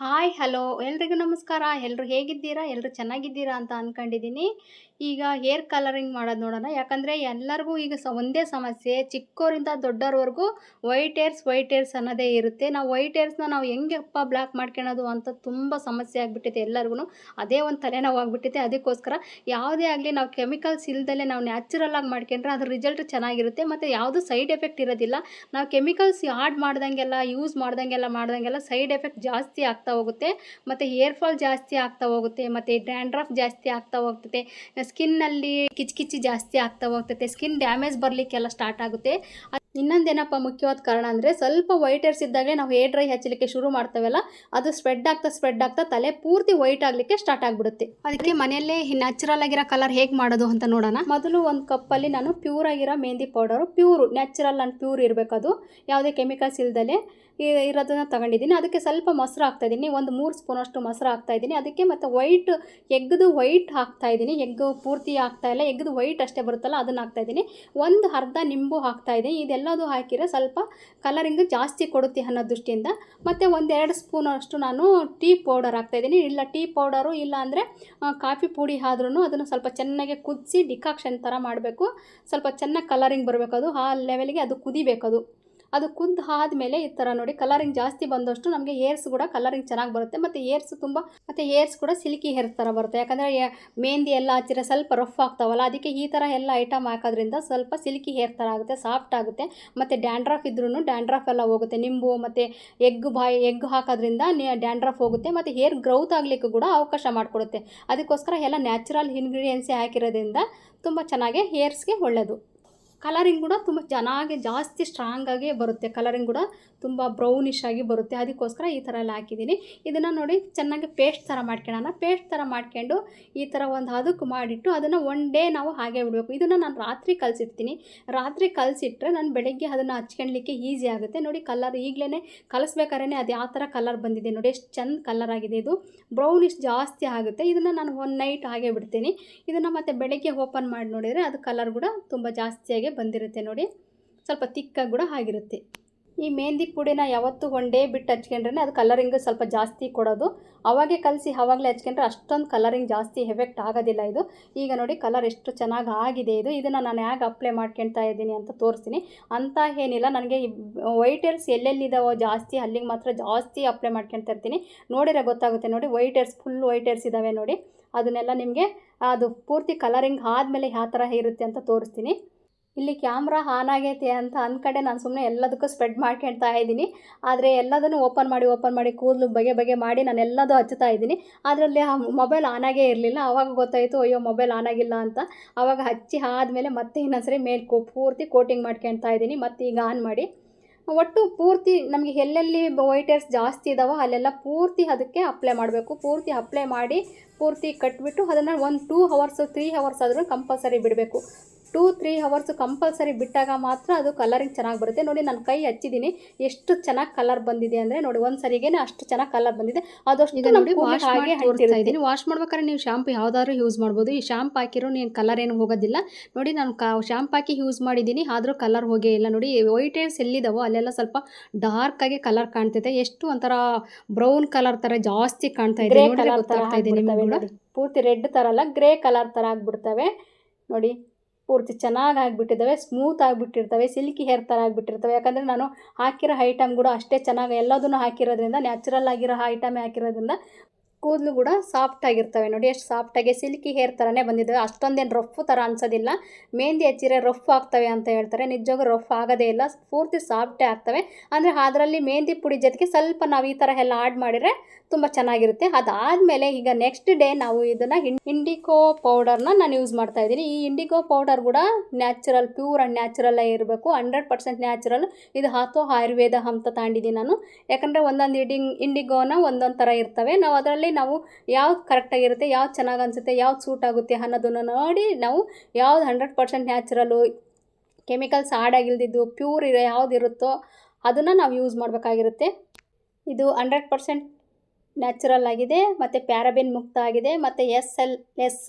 Hi, hello. ಎಲ್ರಿಗೂ ನಮಸ್ಕಾರ. ಎಲ್ಲರೂ ಹೇಗಿದ್ದೀರಾ? ಎಲ್ಲರೂ ಚೆನ್ನಾಗಿದ್ದೀರಾ ಅಂತ ಅಂದ್ಕೊಂಡಿದ್ದೀನಿ ಈಗ ಹೇರ್ ಕಲರಿಂಗ್ ಮಾಡೋದು ನೋಡೋಣ. ಯಾಕಂದರೆ ಎಲ್ಲರಿಗೂ ಈಗ ಸ, ಒಂದೇ ಸಮಸ್ಯೆ. ಚಿಕ್ಕವರಿಂದ ದೊಡ್ಡವ್ರವರೆಗೂ ವೈಟ್ ಏರ್ಸ್ ವೈಟ್ ಏರ್ಸ್ ಅನ್ನೋದೇ ಇರುತ್ತೆ. ನಾವು ವೈಟ್ ಏರ್ಸ್ನ ನಾವು ಹೆಂಗಪ್ಪ ಬ್ಲ್ಯಾಕ್ ಮಾಡ್ಕೊಳೋದು ಅಂತ ತುಂಬ ಸಮಸ್ಯೆ ಆಗಿಬಿಟ್ಟಿದೆ ಎಲ್ಲರಿಗೂ ಅದೇ ಒಂದು ತಲೆನೋವು ಆಗಿಬಿಟ್ಟಿದೆ. ಅದಕ್ಕೋಸ್ಕರ ಯಾವುದೇ ಆಗಲಿ ನಾವು ಕೆಮಿಕಲ್ಸ್ ಇಲ್ದಲೇ ನಾವು ನ್ಯಾಚುರಲಾಗಿ ಮಾಡ್ಕೊಂಡ್ರೆ ಅದ್ರ ರಿಸಲ್ಟ್ ಚೆನ್ನಾಗಿರುತ್ತೆ. ಮತ್ತು ಯಾವುದು ಸೈಡ್ ಎಫೆಕ್ಟ್ ಇರೋದಿಲ್ಲ. ನಾವು ಕೆಮಿಕಲ್ಸ್ ಆಡ್ ಮಾಡ್ದಂಗೆಲ್ಲ, ಯೂಸ್ ಮಾಡ್ದಂಗೆಲ್ಲ ಮಾಡ್ದಂಗೆಲ್ಲ ಸೈಡ್ ಎಫೆಕ್ಟ್ ಜಾಸ್ತಿ ಆಗ್ತಾ ಹೋಗುತ್ತೆ. ಮತ್ತು ಹೇರ್ ಫಾಲ್ ಜಾಸ್ತಿ ಆಗ್ತಾ ಹೋಗುತ್ತೆ. ಮತ್ತು ಡ್ಯಾಂಡ್ರಫ್ ಜಾಸ್ತಿ ಆಗ್ತಾ ಹೋಗ್ತದೆ. ಸ್ಕಿನ್ನಲ್ಲಿ ಕಿಚ್ಕಿಚ್ಚಿ ಜಾಸ್ತಿ ಆಗ್ತಾ ಹೋಗ್ತದೆ. ಸ್ಕಿನ್ ಡ್ಯಾಮೇಜ್ ಬರಲಿಕ್ಕೆಲ್ಲ ಸ್ಟಾರ್ಟ್ ಆಗುತ್ತೆ. ಇನ್ನೊಂದೇನಪ್ಪ ಮುಖ್ಯವಾದ ಕಾರಣ ಅಂದರೆ ಸ್ವಲ್ಪ ವೈಟ್ ಏರ್ಸ್ ಇದ್ದಾಗಲೇ ನಾವು ಹೇರ್ ಡ್ರೈ ಹಚ್ಚಲಿಕ್ಕೆ ಶುರು ಮಾಡ್ತೇವಲ್ಲ, ಅದು ಸ್ಪ್ರೆಡ್ ಆಗ್ತಾ ಸ್ಪ್ರೆಡ್ ಆಗ್ತಾ ತಲೆ ಪೂರ್ತಿ ವೈಟ್ ಆಗಲಿಕ್ಕೆ ಸ್ಟಾರ್ಟ್ ಆಗಿಬಿಡುತ್ತೆ. ಅದಕ್ಕೆ ಮನೆಯಲ್ಲೇ ನ್ಯಾಚುರಲ್ ಆಗಿರೋ ಕಲರ್ ಹೇಗೆ ಮಾಡೋದು ಅಂತ ನೋಡೋಣ. ಮೊದಲು ಒಂದು ಕಪ್ಪಲ್ಲಿ ನಾನು ಪ್ಯೂರ್ ಆಗಿರೋ mehndi powder pure natural and pure ಇರಬೇಕು ಅದು. ಯಾವುದೇ ಕೆಮಿಕಲ್ಸ್ ಇಲ್ದಲೆ. ಇ- ಇರೋದನ್ನ ತಗೊಂಡಿದ್ದೀನಿ. ಅದಕ್ಕೆ ಸ್ವಲ್ಪ ಮೊಸರು ಹಾಕ್ತಾಯಿದ್ದೀನಿ. ಒಂದು ಮೂರು ಸ್ಪೂನಷ್ಟು ಮೊಸರು ಹಾಕ್ತಾಯಿದ್ದೀನಿ. ಅದಕ್ಕೆ ಮತ್ತು ವೈಟ್ ಎಗ್ದು ವೈಟ್ ಹಾಕ್ತಾಯಿದ್ದೀನಿ. ಎಗ್ಗು ಪೂರ್ತಿ ಹಾಕ್ತಾಯಿಲ್ಲ ಎಗ್ದು ವೈಟ್ ಅಷ್ಟೇ ಬರುತ್ತಲ್ಲ, ಅದನ್ನು ಹಾಕ್ತಾಯಿದ್ದೀನಿ. ಒಂದು ಅರ್ಧ ನಿಂಬು ಹಾಕ್ತಾಯಿದ್ದೀನಿ. ಇದೆಲ್ಲದು ಹಾಕಿದರೆ ಸ್ವಲ್ಪ ಕಲರಿಂಗ್ ಜಾಸ್ತಿ ಕೊಡುತ್ತೆ ಅನ್ನೋ ದೃಷ್ಟಿಯಿಂದ. ಮತ್ತು ಒಂದೆರಡು ಸ್ಪೂನಷ್ಟು ನಾನು ಟೀ ಪೌಡರ್ ಹಾಕ್ತಾಯಿದ್ದೀನಿ. ಇಲ್ಲ, ಟೀ ಪೌಡರು ಇಲ್ಲ ಅಂದರೆ ಕಾಫಿ ಪುಡಿ ಆದ್ರೂ ಅದನ್ನು ಸ್ವಲ್ಪ ಚೆನ್ನಾಗಿ ಕುದಿಸಿ ಡಿಕಾಕ್ಷನ್ ಥರ ಮಾಡಬೇಕು. ಸ್ವಲ್ಪ ಚೆನ್ನಾಗಿ ಕಲರಿಂಗ್ ಬರಬೇಕು ಅದು. ಆ ಲೆವೆಲ್ಗೆ ಅದು ಕುದಿಬೇಕು ಅದು ಕುದ್ದು ಆದಮೇಲೆ ಈ ಥರ ನೋಡಿ ಕಲರಿಂಗ್ ಜಾಸ್ತಿ ಬಂದಷ್ಟು ನಮಗೆ ಏರ್ಸ್ ಕೂಡ ಕಲರಿಂಗ್ ಚೆನ್ನಾಗಿ ಬರುತ್ತೆ. ಮತ್ತು ಏರ್ಸ್ ತುಂಬ, ಮತ್ತು ಏರ್ಸ್ ಕೂಡ ಸಿಲ್ಕಿ ಹೇರ್ ಥರ ಬರುತ್ತೆ. ಯಾಕಂದರೆ ಮೆಹಂದಿ ಎಲ್ಲ ಹಚ್ಚಿದ್ರೆ ಸ್ವಲ್ಪ ರಫ್ ಆಗ್ತಾವಲ್ಲ, ಅದಕ್ಕೆ ಈ ಥರ ಎಲ್ಲ ಐಟಮ್ ಹಾಕೋದ್ರಿಂದ ಸ್ವಲ್ಪ ಸಿಲ್ಕಿ ಹೇರ್ ಥರ ಆಗುತ್ತೆ ಸಾಫ್ಟ್ ಆಗುತ್ತೆ. ಮತ್ತು ಡ್ಯಾಂಡ್ರಫ್ ಇದ್ರೂ ಡ್ಯಾಂಡ್ರಫ್ ಎಲ್ಲ ಹೋಗುತ್ತೆ. ನಿಂಬು ಮತ್ತು ಎಗ್ ಬಾಯ್ ಎಗ್ ಹಾಕೋದ್ರಿಂದ ಡ್ಯಾಂಡ್ರಫ್ ಹೋಗುತ್ತೆ. ಮತ್ತು ಹೇರ್ ಗ್ರೌತ್ ಆಗಲಿಕ್ಕೂ ಕೂಡ ಅವಕಾಶ ಮಾಡಿಕೊಡುತ್ತೆ. ಅದಕ್ಕೋಸ್ಕರ ಎಲ್ಲ ನ್ಯಾಚುರಲ್ ಇಂಗ್ರೀಡಿಯೆಂಟ್ಸೇ ಹಾಕಿರೋದ್ರಿಂದ ತುಂಬ ಚೆನ್ನಾಗಿ ಹೇರ್ಸ್ಗೆ ಒಳ್ಳೆಯದು ಕಲರಿಂಗ್ ಕೂಡ ತುಂಬ ಚೆನ್ನಾಗಿ ಜಾಸ್ತಿ ಸ್ಟ್ರಾಂಗಾಗಿ ಬರುತ್ತೆ. ಕಲರಿಂಗ್ ಕೂಡ ತುಂಬ ಬ್ರೌನಿಶ್ ಆಗಿ ಬರುತ್ತೆ. ಅದಕ್ಕೋಸ್ಕರ ಈ ಥರ ಎಲ್ಲ ಹಾಕಿದ್ದೀನಿ. ಇದನ್ನು ನೋಡಿ ಚೆನ್ನಾಗಿ ಪೇಸ್ಟ್ ಥರ ಮಾಡ್ಕೊಳ್ಳೋಣ. ಪೇಸ್ಟ್ ಥರ ಮಾಡ್ಕೊಂಡು ಈ ಥರ ಒಂದು ಅದಕ್ಕೆ ಮಾಡಿಟ್ಟು ಅದನ್ನು ಒನ್ ಡೇ ನಾವು ಹಾಗೆ ಬಿಡಬೇಕು. ಇದನ್ನು ನಾನು ರಾತ್ರಿ ಕಲಸಿರ್ತೀನಿ. ರಾತ್ರಿ ಕಲಸಿಟ್ರೆ ನಾನು ಬೆಳಗ್ಗೆ ಅದನ್ನು ಹಚ್ಕೊಳ್ಲಿಕ್ಕೆ ಈಸಿ ಆಗುತ್ತೆ. ನೋಡಿ ಕಲರ್ ಈಗಲೇ ಕಲಿಸ್ಬೇಕಾದ್ರೆ ಅದು ಯಾವ ಥರ ಕಲರ್ ಬಂದಿದೆ ನೋಡಿ. ಎಷ್ಟು ಚೆಂದ ಕಲರ್ ಆಗಿದೆ ಇದು. ಬ್ರೌನಿಶ್ ಜಾಸ್ತಿ ಆಗುತ್ತೆ. ಇದನ್ನು ನಾನು ಒನ್ ನೈಟ್ ಹಾಗೆ ಬಿಡ್ತೀನಿ. ಇದನ್ನು ಮತ್ತೆ ಬೆಳಗ್ಗೆ ಓಪನ್ ಮಾಡಿ ನೋಡಿದರೆ ಅದು ಕಲರ್ ಕೂಡ ತುಂಬ ಜಾಸ್ತಿಯಾಗಿ ಬಂದಿರುತ್ತೆ ನೋಡಿ. ಸ್ವಲ್ಪ ತಿಕ್ಕಾಗಿ ಕೂಡ ಆಗಿರುತ್ತೆ. ಈ ಮೆಹಂದಿ ಪುಡಿನ ಯಾವತ್ತೂ ಡೇ ಬಿಟ್ಟು ಹಚ್ಕೊಂಡ್ರೆ ಅದು ಕಲರಿಂಗ್ ಸ್ವಲ್ಪ ಜಾಸ್ತಿ ಕೊಡೋದು. ಅವಾಗೆ ಕಲಸಿ, ಅವಾಗಲೇ ಹಚ್ಕೊಂಡ್ರೆ ಅಷ್ಟೊಂದು ಕಲರಿಂಗ್ ಜಾಸ್ತಿ ಎಫೆಕ್ಟ್ ಆಗೋದಿಲ್ಲ ಇದು. ಈಗ ನೋಡಿ ಕಲರ್ ಎಷ್ಟು ಚೆನ್ನಾಗಿ ಆಗಿದೆ ಇದು. ಇದನ್ನು ನಾನು ಹೇಗೆ ಅಪ್ಲೈ ಮಾಡ್ಕೊಳ್ತಾ ಇದ್ದೀನಿ ಅಂತ ತೋರಿಸ್ತೀನಿ. ಅಂತ ಏನಿಲ್ಲ, ನನಗೆ ವೈಟ್ ಏರ್ಸ್ ಎಲ್ಲೆಲ್ಲಿದ್ದಾವೋ ಜಾಸ್ತಿ, ಅಲ್ಲಿಗೆ ಮಾತ್ರ ಜಾಸ್ತಿ ಅಪ್ಲೈ ಮಾಡ್ಕೊಳ್ತಾ ಇರ್ತೀನಿ. ನೋಡಿರ ಗೊತ್ತಾಗುತ್ತೆ ನೋಡಿ white hairs full white hairs ಇದ್ದಾವೆ ನೋಡಿ. ಅದನ್ನೆಲ್ಲ ನಿಮಗೆ ಅದು ಪೂರ್ತಿ ಕಲರಿಂಗ್ ಆದಮೇಲೆ ಯಾವ ಥರ ಇರುತ್ತೆ ಅಂತ ತೋರಿಸ್ತೀನಿ. ಇಲ್ಲಿ ಕ್ಯಾಮ್ರಾ ಆನ್ ಆಗೈತೆ ಅಂತ ಅಂದ್ಕಡೆ ನಾನು ಸುಮ್ಮನೆ ಎಲ್ಲದಕ್ಕೂ ಸ್ಪ್ರೆಡ್ ಮಾಡ್ಕೊಳ್ತಾ ಇದ್ದೀನಿ. ಆದರೆ ಎಲ್ಲದನ್ನು ಓಪನ್ ಮಾಡಿ ಓಪನ್ ಮಾಡಿ, ಕೂದಲು ಬಗೆ ಬಗೆ ಮಾಡಿ ನಾನು ಎಲ್ಲದೂ ಹಚ್ಚುತ್ತಾ ಇದ್ದೀನಿ. ಅದರಲ್ಲಿ ಆ ಮೊಬೈಲ್ ಆನಾಗೇ ಇರಲಿಲ್ಲ. ಆವಾಗ ಗೊತ್ತಾಯಿತು, ಅಯ್ಯೋ ಮೊಬೈಲ್ ಆನ್ ಆಗಿಲ್ಲ ಅಂತ. ಆವಾಗ ಹಚ್ಚಿ ಆದಮೇಲೆ ಮತ್ತೆ ಇನ್ನೊಂದ್ಸರಿ ಮೇಲೆ ಕೋ, ಪೂರ್ತಿ ಕೋಟಿಂಗ್ ಮಾಡ್ಕೊಳ್ತಾ ಇದ್ದೀನಿ. ಮತ್ತೆ ಈಗ ಆನ್ ಮಾಡಿ. ಒಟ್ಟು ಪೂರ್ತಿ ನಮಗೆ ಎಲ್ಲೆಲ್ಲಿ ವೈಟರ್ಸ್ ಜಾಸ್ತಿ ಇದ್ದಾವೋ ಅಲ್ಲೆಲ್ಲ ಪೂರ್ತಿ ಅದಕ್ಕೆ ಅಪ್ಲೈ ಮಾಡಬೇಕು. ಪೂರ್ತಿ ಅಪ್ಲೈ ಮಾಡಿ, ಪೂರ್ತಿ ಕಟ್ಬಿಟ್ಟು ಅದನ್ನು ಒಂದು ಟೂ ಹವರ್ಸ್ ತ್ರೀ ಹವರ್ಸ್ ಆದರೂ ಕಂಪಲ್ಸರಿ ಬಿಡಬೇಕು. ಟೂ ತ್ರೀ ಅವರ್ಸ್ ಕಂಪಲ್ಸರಿ ಬಿಟ್ಟಾಗ ಮಾತ್ರ ಅದು ಕಲರಿಂಗ್ ಚೆನ್ನಾಗಿ ಬರುತ್ತೆ. ನೋಡಿ ನಾನು ಕೈ ಹಚ್ಚಿದ್ದೀನಿ ಎಷ್ಟು ಚೆನ್ನಾಗಿ ಕಲರ್ ಬಂದಿದೆ ಅಂದರೆ ನೋಡಿ ಒಂದು ಸರಿಗೆ ಅಷ್ಟು ಚೆನ್ನಾಗಿ ಕಲರ್ ಬಂದಿದೆ. ಅದಷ್ಟು ನೋಡಿ ವಾಶ್ ಹಾಗೆ ಮಾಡಿ ತೋರಿಸ್ತಾ ಇದ್ದೀನಿ. ವಾಶ್ ಮಾಡ್ಬೇಕಾದ್ರೆ ನೀವು ಶಾಂಪು ಯಾವ್ದಾದ್ರು ಯೂಸ್ ಮಾಡ್ಬೋದು. ಈ ಶಾಂಪ್ ಹಾಕಿರೋ ನೀವು ಕಲರ್ ಏನು ಹೋಗೋದಿಲ್ಲ. ನೋಡಿ ನಾನು ಕಾ ಶಾಂಪ್ ಹಾಕಿ ಯೂಸ್ ಮಾಡಿದ್ದೀನಿ ಆದರೂ ಕಲರ್ ಹೋಗೇ ಇಲ್ಲ. ನೋಡಿ ವೈಟ್ ಏರ್ಸ್ ಎಲ್ಲಿದ್ದಾವೋ ಅಲ್ಲೆಲ್ಲ ಸ್ವಲ್ಪ ಡಾರ್ಕ್ ಆಗಿ ಕಲರ್ ಕಾಣ್ತಿದೆ. ಎಷ್ಟು ಒಂಥರ ಬ್ರೌನ್ ಕಲರ್ ಥರ ಜಾಸ್ತಿ ಕಾಣ್ತಾ ಇದೆ. ಗೊತ್ತಾಗ್ತಾ ನಿಮ್ಗೆ ಪೂರ್ತಿ ರೆಡ್ ಥರ ಅಲ್ಲ ಗ್ರೇ ಕಲರ್ ಥರ ಆಗಿಬಿಡ್ತವೆ. ನೋಡಿ. ಪೂರ್ತಿ ಚೆನ್ನಾಗಿ ಆಗಿಬಿಟ್ಟಿದ್ದಾವೆ ಸ್ಮೂತ್ ಆಗಿಬಿಟ್ಟಿರ್ತವೆ ಸಿಲ್ಕಿ ಹೇರ್ ಥರ ಆಗಿಬಿಟ್ಟಿರ್ತವೆ. ಯಾಕಂದರೆ ನಾನು ಹಾಕಿರೋ ಐಟಮ್ ಕೂಡ ಅಷ್ಟೇ ಚೆನ್ನಾಗಿ ಎಲ್ಲದನ್ನು ಹಾಕಿರೋದ್ರಿಂದ ನ್ಯಾಚುರಲ್ ಆಗಿರೋ ಐಟಮೇ ಹಾಕಿರೋದ್ರಿಂದ ಕೂದಲು ಕೂಡ ಸಾಫ್ಟ್ ಆಗಿರ್ತವೆ. ನೋಡಿ ಎಷ್ಟು ಸಾಫ್ಟಾಗಿ ಸಿಲ್ಕಿ ಹೇರ್ ಥರನೇ ಬಂದಿದ್ದಾವೆ ಅಷ್ಟೊಂದೇನು ರಫ್ ಥರ ಅನ್ಸೋದಿಲ್ಲ. ಮೆಹಂದಿ ಹಚ್ಚಿರೆ ರಫ್ ಆಗ್ತವೆ ಅಂತ ಹೇಳ್ತಾರೆ. ನಿಜವಾಗೂ ರಫ್ ಆಗೋದೇ ಇಲ್ಲ. ಪೂರ್ತಿ ಸಾಫ್ಟೇ ಆಗ್ತವೆ. ಅಂದರೆ ಅದರಲ್ಲಿ ಮೆಹಂದಿ ಪುಡಿ ಜೊತೆಗೆ ಸ್ವಲ್ಪ ನಾವು ಈ ಥರ ಎಲ್ಲ ಆಡ್ ಮಾಡಿದರೆ ತುಂಬ ಚೆನ್ನಾಗಿರುತ್ತೆ. ಅದಾದಮೇಲೆ ಈಗ ನೆಕ್ಸ್ಟ್ ಡೇ ನಾವು ಇದನ್ನು ಇಂಡಿಗೋ ಪೌಡರ್ನ ನಾನು ಯೂಸ್ ಮಾಡ್ತಾ ಇದ್ದೀನಿ. ಈ ಇಂಡಿಗೋ ಪೌಡರ್ ಕೂಡ ನ್ಯಾಚುರಲ್ ಪ್ಯೂರ್ ಆ್ಯಂಡ್ ನ್ಯಾಚುರಲ್ ಇರಬೇಕು. ಹಂಡ್ರೆಡ್ ಪರ್ಸೆಂಟ್ ನ್ಯಾಚುರಲ್ ಇದು ಹಾತೋ ಆಯುರ್ವೇದ ಅಂತ ತಗೊಂಡಿದ್ದೀನಿ ನಾನು. ಯಾಕಂದರೆ ಒಂದೊಂದು ಇಡಿ ಇಂಡಿಗೋನ ಒಂದೊಂದು ಥರ ಇರ್ತವೆ. ನಾವು ಅದರಲ್ಲಿ ನಾವು ಯಾವ್ದು ಕರೆಕ್ಟಾಗಿರುತ್ತೆ ಯಾವ್ದು ಚೆನ್ನಾಗಿ ಅನಿಸುತ್ತೆ, ಯಾವ್ದು ಸೂಟ್ ಆಗುತ್ತೆ ಅನ್ನೋದನ್ನು ನೋಡಿ ನಾವು ಯಾವ್ದು hundred percent natural chemicals add ಆಗಿಲ್ದಿದ್ದು pure ಇರೋ ಯಾವ್ದು ಇರುತ್ತೋ ಅದನ್ನು ನಾವು ಯೂಸ್ ಮಾಡಬೇಕಾಗಿರುತ್ತೆ. ಇದು ಹಂಡ್ರೆಡ್ ಪರ್ಸೆಂಟ್ ನ್ಯಾಚುರಲ್ ಆಗಿದೆ, ಮತ್ತು ಪ್ಯಾರಬಿನ್ ಮುಕ್ತ ಆಗಿದೆ, ಮತ್ತು ಎಸ್ ಎಲ್ ಎಸ್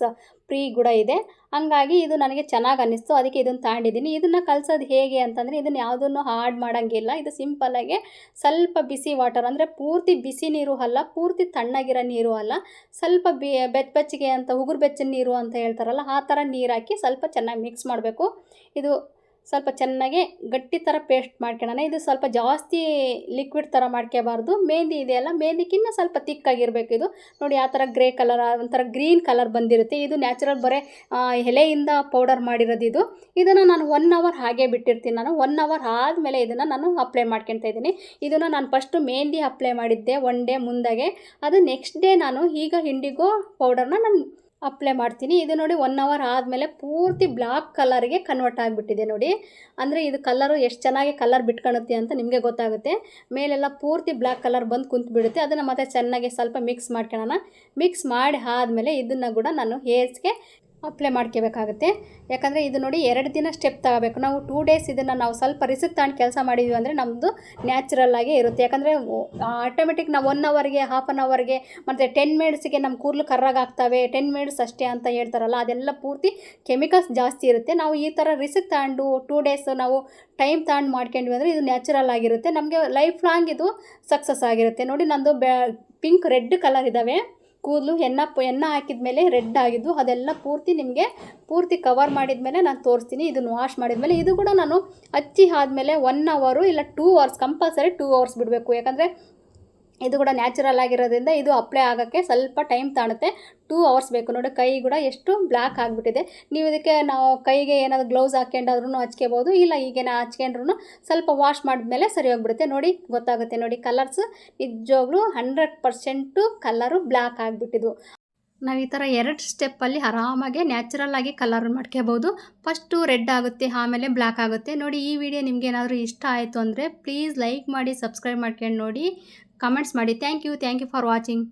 ಫ್ರೀ ಕೂಡ ಇದೆ. ಹಂಗಾಗಿ ಇದು ನನಗೆ ಚೆನ್ನಾಗಿ ಅನ್ನಿಸ್ತು, ಅದಕ್ಕೆ ಇದನ್ನು ತಗೊಂಡಿದ್ದೀನಿ ಇದನ್ನು ಕಲ್ಸೋದು ಹೇಗೆ ಅಂತಂದರೆ ಇದನ್ನು ಯಾವುದನ್ನು ಹಾರ್ಡ್ ಮಾಡೋಂಗಿಲ್ಲ. ಇದು ಸಿಂಪಲ್ಲಾಗಿ ಸ್ವಲ್ಪ ಬಿಸಿ ವಾಟರ್, ಅಂದರೆ ಪೂರ್ತಿ ಬಿಸಿ ನೀರು ಅಲ್ಲ, ಪೂರ್ತಿ ತಣ್ಣಗಿರೋ ನೀರು ಅಲ್ಲ, ಸ್ವಲ್ಪ ಬಿ, ಬೆಚ್ಚ ಬೆಚ್ಚಗೆ ಅಂತ, ಉಗುರು ಬೆಚ್ಚಿನ ನೀರು ಅಂತ ಹೇಳ್ತಾರಲ್ಲ, ಆ ಥರ ನೀರು ಹಾಕಿ ಸ್ವಲ್ಪ ಚೆನ್ನಾಗಿ ಮಿಕ್ಸ್ ಮಾಡಬೇಕು. ಇದು ಸ್ವಲ್ಪ ಚೆನ್ನಾಗಿ ಗಟ್ಟಿ ಥರ ಪೇಸ್ಟ್ ಮಾಡ್ಕೊಳ್ಳೋಣ. ಇದು ಸ್ವಲ್ಪ ಜಾಸ್ತಿ ಲಿಕ್ವಿಡ್ ಥರ ಮಾಡ್ಕೋಬಾರ್ದು ಮೆಹಂದಿ ಇದೆಯಲ್ಲ ಮೆಹಂದಿಕ್ಕಿಂತ ಸ್ವಲ್ಪ ತಿಕ್ಕಾಗಿರ್ಬೇಕು ಇದು. ನೋಡಿ, ಆ ಥರ ಗ್ರೇ ಕಲರ್ ಒಂಥರ ಗ್ರೀನ್ ಕಲರ್ ಬಂದಿರುತ್ತೆ. ಇದು ನ್ಯಾಚುರಲ್ ಬರೀ ಎಲೆಯಿಂದ ಪೌಡರ್ ಮಾಡಿರೋದು ಇದು. ಇದನ್ನು ನಾನು ಒನ್ ಅವರ್ ಹಾಗೆ ಬಿಟ್ಟಿರ್ತೀನಿ ನಾನು. ಒನ್ ಅವರ್ ಆದಮೇಲೆ ಇದನ್ನು ನಾನು ಅಪ್ಲೈ ಮಾಡ್ಕೊತಾ ಇದ್ದೀನಿ. ಇದನ್ನು ನಾನು ಫಸ್ಟು ಮೆಹಂದಿ ಅಪ್ಲೈ ಮಾಡಿದ್ದೆ ಒನ್ ಡೇ ಮುಂದಾಗೆ. ಅದು ನೆಕ್ಸ್ಟ್ ಡೇ ನಾನು ಈಗ ಇಂಡಿಗೋ ಪೌಡರ್ನ ನಾನು ಅಪ್ಲೈ ಮಾಡ್ತೀನಿ. ಇದು ನೋಡಿ ಒನ್ ಅವರ್ ಆದಮೇಲೆ ಪೂರ್ತಿ ಬ್ಲಾಕ್ ಕಲರ್ಗೆ ಕನ್ವರ್ಟ್ ಆಗಿಬಿಟ್ಟಿದೆ ನೋಡಿ. ಅಂದರೆ ಇದು ಕಲರು ಎಷ್ಟು ಚೆನ್ನಾಗಿ ಕಲರ್ ಬಿಟ್ಕೊಳುತ್ತೆ ಅಂತ ನಿಮಗೆ ಗೊತ್ತಾಗುತ್ತೆ. ಮೇಲೆಲ್ಲ ಪೂರ್ತಿ ಬ್ಲ್ಯಾಕ್ ಕಲರ್ ಬಂದು ಕುಂತು ಬಿಡುತ್ತೆ ಅದನ್ನು ಮತ್ತೆ ಚೆನ್ನಾಗಿ ಸ್ವಲ್ಪ ಮಿಕ್ಸ್ ಮಾಡ್ಕೊಳ್ಳೋಣ. ಮಿಕ್ಸ್ ಮಾಡಿ ಆದಮೇಲೆ ಇದನ್ನು ಕೂಡ ನಾನು ಹೇರ್ಸ್ಗೆ ಅಪ್ಲೈ ಮಾಡ್ಕೋಬೇಕಾಗುತ್ತೆ. ಯಾಕಂದರೆ ಇದು ನೋಡಿ ಎರಡು ದಿನ ಸ್ಟೆಪ್ ತಗೋಬೇಕು. ನಾವು ಟೂ ಡೇಸ್ ಇದನ್ನು ನಾವು ಸ್ವಲ್ಪ ರಿಸ್ಕ್ ತಗೊಂಡು ಕೆಲಸ ಮಾಡಿದ್ವಿ ಅಂದರೆ ನಮ್ಮದು ನ್ಯಾಚುರಲ್ ಆಗೇ ಇರುತ್ತೆ. ಯಾಕಂದರೆ ಆಟೋಮೆಟಿಕ್ ನಾವು ಒನ್ ಅವರ್ಗೆ ಹಾಫ್ ಆನ್ ಅವರ್ಗೆ ಮತ್ತು ಟೆನ್ ಮಿನಿಟ್ಸ್ಗೆ ನಮ್ಮ ಕೂದಲು ಕರ್ರಾಗಾಗ್ತವೆ ಟೆನ್ ಮಿನಿಟ್ಸ್ ಅಷ್ಟೇ ಅಂತ ಹೇಳ್ತಾರಲ್ಲ, ಅದೆಲ್ಲ ಪೂರ್ತಿ ಕೆಮಿಕಲ್ಸ್ ಜಾಸ್ತಿ ಇರುತ್ತೆ. ನಾವು ಈ ಥರ ರಿಸ್ಕ್ ತಗೊಂಡು ಟೂ ಡೇಸ್ ನಾವು ಟೈಮ್ ತಗೊಂಡು ಮಾಡ್ಕೊಂಡ್ವಿ ಅಂದರೆ ಇದು ನ್ಯಾಚುರಲ್ ಆಗಿರುತ್ತೆ. ನಮಗೆ ಲೈಫ್ ಲಾಂಗ್ ಇದು ಸಕ್ಸಸ್ ಆಗಿರುತ್ತೆ. ನೋಡಿ ನಂದು ಬ್ಯಾ ಪಿಂಕ್ ರೆಡ್ ಕಲರ್ ಇದ್ದಾವೆ ಕೂದಲು ಎಣ್ಣೆ ಎಣ್ಣೆ ಹಾಕಿದ ಮೇಲೆ ರೆಡ್ ಆಗಿದ್ದು ಅದೆಲ್ಲ ಪೂರ್ತಿ ನಿಮಗೆ ಪೂರ್ತಿ ಕವರ್ ಮಾಡಿದ ಮೇಲೆ ನಾನು ತೋರಿಸ್ತೀನಿ. ಇದನ್ನು ವಾಶ್ ಮಾಡಿದ ಮೇಲೆ ಇದು ಕೂಡ ನಾನು ಹಚ್ಚಿ ಆದಮೇಲೆ ಒನ್ ಅವರು ಇಲ್ಲ two hours compulsory two hours ಬಿಡಬೇಕು. ಯಾಕಂದರೆ ಇದು ಕೂಡ ನ್ಯಾಚುರಲ್ ಆಗಿರೋದ್ರಿಂದ ಇದು ಅಪ್ಲೈ ಆಗೋಕ್ಕೆ ಸ್ವಲ್ಪ ಟೈಮ್ ತಾಣುತ್ತೆ. ಟೂ ಅವರ್ಸ್ ಬೇಕು. ನೋಡಿ, ಕೈ ಕೂಡ ಎಷ್ಟು ಬ್ಲ್ಯಾಕ್ ಆಗಿಬಿಟ್ಟಿದೆ. ನೀವು ಇದಕ್ಕೆ ನಾವು ಕೈಗೆ ಏನಾದರೂ ಗ್ಲೌಸ್ ಹಾಕ್ಕೊಂಡಾದ್ರೂ ಹಚ್ಕೋಬೋದು. ಇಲ್ಲ, ಈಗೇನ ಹಚ್ಕೊಂಡ್ರು ಸ್ವಲ್ಪ ವಾಶ್ ಮಾಡಿದ್ಮೇಲೆ ಸರಿ ಹೋಗ್ಬಿಡುತ್ತೆ. ನೋಡಿ, ಗೊತ್ತಾಗುತ್ತೆ. ನೋಡಿ ಕಲರ್ಸ್ ನಿಜವಾಗ್ಲೂ ಹಂಡ್ರೆಡ್ ಪರ್ಸೆಂಟು ಕಲರು ಬ್ಲ್ಯಾಕ್ ಆಗಿಬಿಟ್ಟಿದ್ವು. ನಾವು ಈ ಥರ ಎರಡು ಸ್ಟೆಪ್ಪಲ್ಲಿ ಆರಾಮಾಗಿ ನ್ಯಾಚುರಲ್ ಆಗಿ ಕಲರ್ ಮಾಡ್ಕೋಬೋದು. ಫಸ್ಟು ರೆಡ್ ಆಗುತ್ತೆ, ಆಮೇಲೆ ಬ್ಲ್ಯಾಕ್ ಆಗುತ್ತೆ. ನೋಡಿ, ಈ ವಿಡಿಯೋ ನಿಮ್ಗೆ ಏನಾದರೂ ಇಷ್ಟ ಆಯಿತು ಅಂದರೆ ಪ್ಲೀಸ್ ಲೈಕ್ ಮಾಡಿ ಸಬ್ಸ್ಕ್ರೈಬ್ ಮಾಡ್ಕೊಂಡು ನೋಡಿ. ಕಮೆಂಟ್ಸ್ ಮಾಡಿ thank you thank you for watching